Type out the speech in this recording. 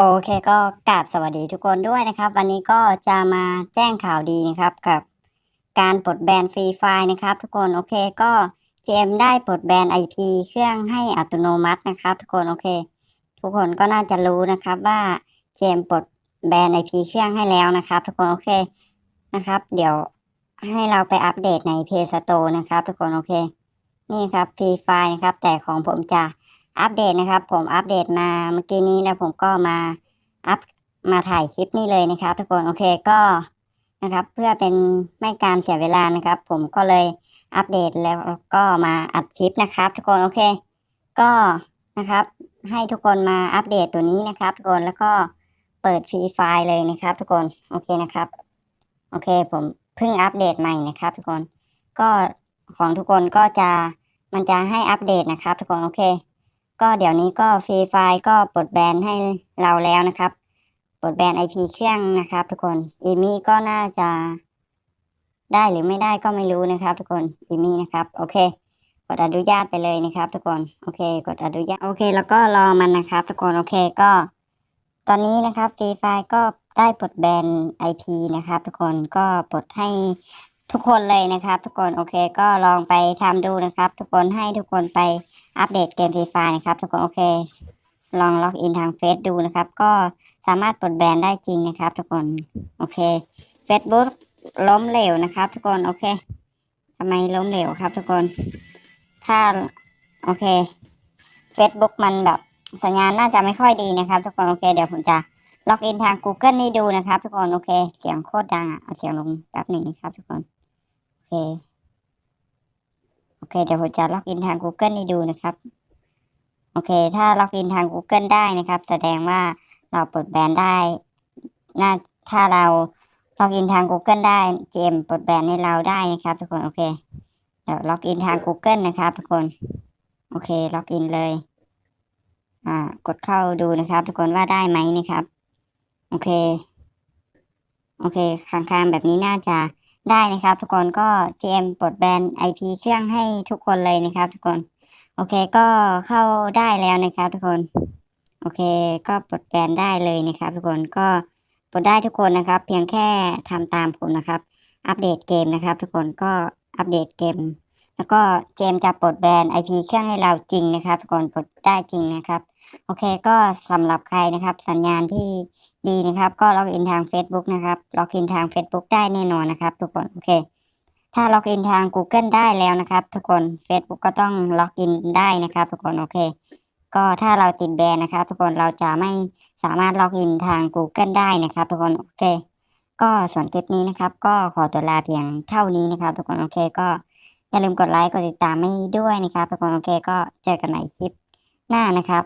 โอเคก็กราบสวัสดีทุกคนด้วยนะครับ วันนี้ก็จะมาแจ้งข่าวดีนะครับกับการปลดแบนฟรีไฟล์นะครับ ทุกคนโอเคก็เจมได้ปลดแบน IP เครื่องให้อัตโนมัตินะครับ ทุกคนโอเค ทุกคนก็น่าจะรู้นะครับว่าเจมปลดแบน IP เครื่องให้แล้วนะครับ ทุกคนโอเคนะครับ เดี๋ยวให้เราไปอัปเดตใน Play Store นะครับ ทุกคนโอเค นี่ครับฟรีไฟล์นะครับ แต่ของผมจะ อัปเดตนะครับ ผมอัปเดตมาเมื่อกี้นี้แล้วผมก็มาอัพมาถ่ายคลิปนี้เลยนะครับ ทุกคนโอเคก็นะครับ เพื่อเป็นไม่การเสียเวลานะครับ ผมก็เลยอัปเดตแล้วก็มาอัดคลิปนะครับ ทุกคนโอเค ก็นะครับ ให้ทุกคนมาอัปเดตตัวนี้นะครับ ทุกคนแล้วก็เปิดฟรีไฟล์เลยนะครับ ทุกคนโอเคนะครับ โอเค ผมเพิ่งอัปเดตใหม่นะครับ ทุกคนก็ของทุกคนก็จะมันจะให้อัปเดตนะครับ ทุกคนโอเค ก็เดี๋ยวนี้ก็ฟรีไฟก็ปลดแบนให้เราแล้วนะครับ ปลดแบน IP เครื่องนะครับ ทุกคนอีมี่ก็น่าจะ ได้หรือไม่ได้ก็ไม่รู้นะครับ ทุกคนอีมี่นะครับ โอเค กดอนุญาตไปเลยนะครับ ทุกคนโอเค กดอนุญาตโอเค แล้วก็รอมันนะครับ ทุกคนโอเคก็ ตอนนี้นะครับฟรีไฟก็ได้ปลดแบน IP นะครับ ทุกคนก็ปลดให้ ทุกคนเลยนะครับ ทุกคนโอเคก็ลองไปทำดูนะครับ ทุกคนให้ทุกคนไปอัปเดตเกมฟรีไฟนะครับ ทุกคนโอเค ลองล็อกอินทางเฟซดูนะครับ ก็สามารถปลดแบนได้จริงนะครับ ทุกคนโอเค Facebook ล้มเหลวนะครับ ทุกคนโอเคทำไมล้มเหลวครับ ทุกคน ถ้าโอเค Facebook มันแบบสัญญาณน่าจะไม่ค่อยดีนะครับ ทุกคนโอเค เดี๋ยวผมจะล็อกอินทาง Google นี่ดูนะครับ ทุกคนโอเค เสียงโคตรดังอะเอาเสียงลงแป๊บหนึ่งนะครับ ทุกคน เค โอเค เดี๋ยวผมจะล็อกอินทาง Google นี่ดูนะครับ โอเค ถ้าล็อกอินทาง Google ได้นะครับ แสดงว่าเราปลดแบนได้น่าถ้าเราล็อกอินทาง Google ได้เจมปลดแบนให้เราได้นะครับ ทุกคน โอเค เดี๋ยวล็อกอินทาง Google นะครับ ทุกคน โอเค ล็อกอินเลย อ่า กดเข้าดูนะครับ ทุกคนว่าได้ไหมนะครับ โอเค โอเค ค้างๆแบบนี้น่าจะ ได้นะครับ ทุกคนก็เจมปลดแบน IP เครื่องให้ทุกคนเลยนะครับ ทุกคน โอเคก็เข้าได้แล้วนะครับ ทุกคน โอเค ก็ปลดแบนได้เลยนะครับ ทุกคนก็ปลดได้ทุกคนนะครับ เพียงแค่ทำตามผมนะครับ อัปเดตเกมนะครับ ทุกคนก็อัปเดตเกม แล้วก็เกมจะปลดแบน IP เครื่องให้เราจริงนะครับ ทุกคนปลดได้จริงนะครับ โอเคก็สำหรับใครนะครับ สัญญาณที่ดีนะครับ ก็ล็อกอินทาง Facebook นะครับล็อกอินทาง Facebook ได้แน่นอนนะครับ ทุกคนโอเค ถ้าล็อกอินทาง Google ได้แล้วนะครับ ทุกคน Facebook ก็ต้องล็อกอินได้นะครับ ทุกคนโอเค ก็ถ้าเราติดแบนนะครับ ทุกคนเราจะไม่สามารถล็อกอินทาง Google ได้นะครับ ทุกคนโอเค ก็ส่วนคลิปนี้นะครับ ก็ขอตัวลาเพียงเท่านี้นะครับ ทุกคนโอเคก็อย่าลืมกดไลค์กดติดตามให้ด้วยนะครับ ทุกคนโอเค ก็เจอกันใหม่คลิปหน้านะครับ